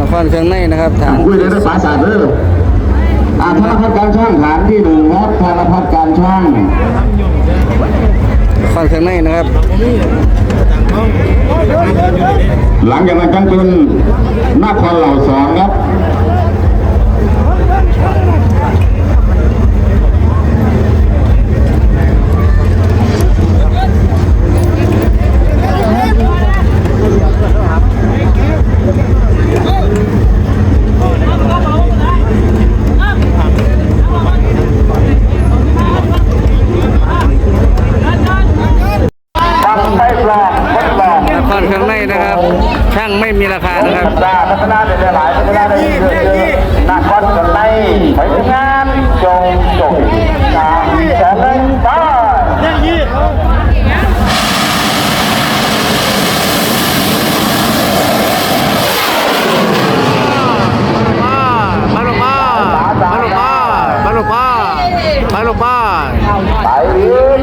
นครเครื่องในนะครับฐานคุยได้ภาษาเด้ออาธนพัฒน์การช่างฐานที่หนึ่งครับธนพัฒน์การช่างนครเครื่องในนะครับ หลังจากนั้นจังเป็นนครเหล่าสองครับ ทำได้ ลองทดลองนครเครื่องในนะครับ ช่างไม่มีราคานะครับพัฒนาพัฒนาได้หลายพัฒนาได้เรื่อยๆนักบอลกันในไปทำงานจงจบตามแต่เล่นไป มาลงมามาลงมามาลงมามาลงมา ไปยืน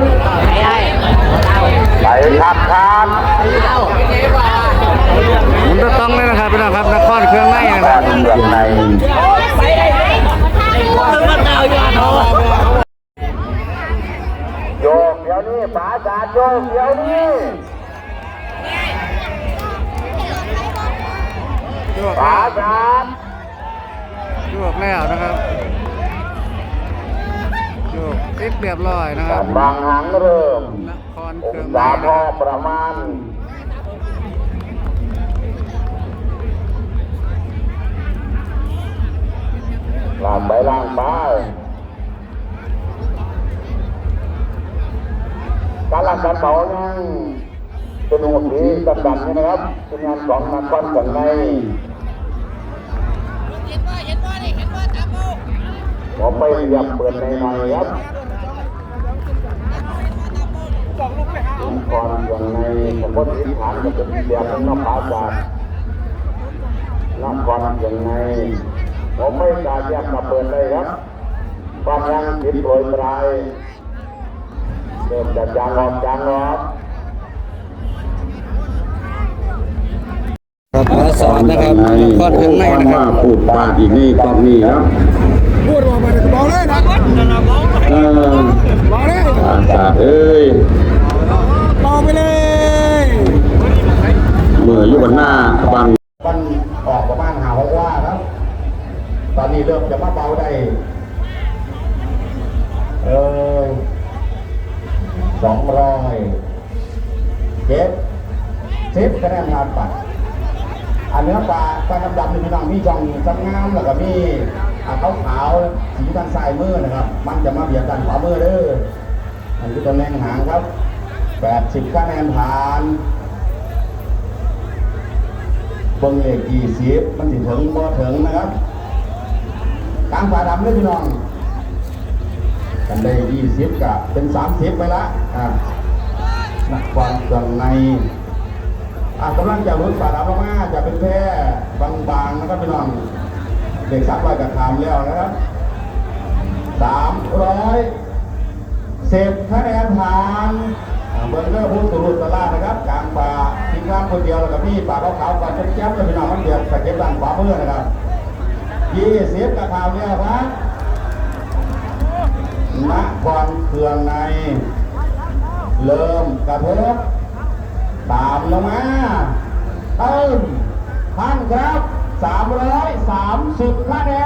ไปทักทาน หมุนตัวต้องเลยนะครับพี่น้องครับนคร เครื่องในเรื่องในโยกเดี๋ยวนี้ป๋าจาดโยกเดี๋ยวนี้ป๋าจาดโยกแล้วนะครับโยกติดเรียบร้อยนะครับำลังหังเริ่มนครเครื่องงในศาพอบประมาณางไปล่างไปการลักการเบายังสนุกดีกันดันนะครับเป็นงานสองนักปั้นกันในเห็นว่าเห็นว่านี่เห็นว่าตามโมผมไปเรียบเปิดในหน่อยครับก่อนอย่างในผมก็ทิศฐานก็จะเรียบเป็นนอกผาจากนอกก่อนอย่างใน ผมไม่กล้าแยกมาเปิดเลยครับความยังคิดโปรยปลายเริ่มจากจางออกจางออกครับมาสอนนะครับนครเครื่องในนะครับพูดปาดอีกนี่กองนี่ครับพูดออกมาเลยบอกเลยนะเออบอกเลยภาษาเอ้ย บอกไปเลย เมื่ออยู่บนหน้าบัง มันออกประมาณหาหกว่าครับ ต อนนี้เริ่มจะมาเบาได้ เออสองร้อยเจ็ดสิบคะแนนผ่านไปอันเนื้อปลาปลาดำดำนี่พี่น้องมีช่องสังงามแล้วก็มีอ่าขาวขาวสีทางซ้ายมือนะครับ มันจะมาเบียดกันขวามือเด้ออันนี้ตำแหน่งหางครับแปดสิบคะแนนผ่านเบิ้งเลขยี่สิบมันถึงถึงบ่ถึงนะครับางฝาดำเลยพี่น้องกันได้ยี่สิบกับเป็นสามสิบไปละอ่านักความเครื่องในอ่ากำลังจะรุดฝาดำลงมาจะเป็นแค่บางๆนะครับพี่น้อง เด็กสามร้อยกับทำแล้วนะครับสามร้อยสิบคะแนนผ่านเบอร์เกอร์พูดสุรุตตลาดนะครับกลางป่าทีมงานคนเดียวแล้วก็มีป่าขาวๆก่อนแจ๊บๆเลยพี่น้องมันเดียวสเก็ตด้านขวาเมื่อนะครับ ยี่สิบกระทำแล้วครับนครเครื่องใน เริ่มกระทบตามลงมาเติมท่านครับสามร้อยสามสิบคะแนน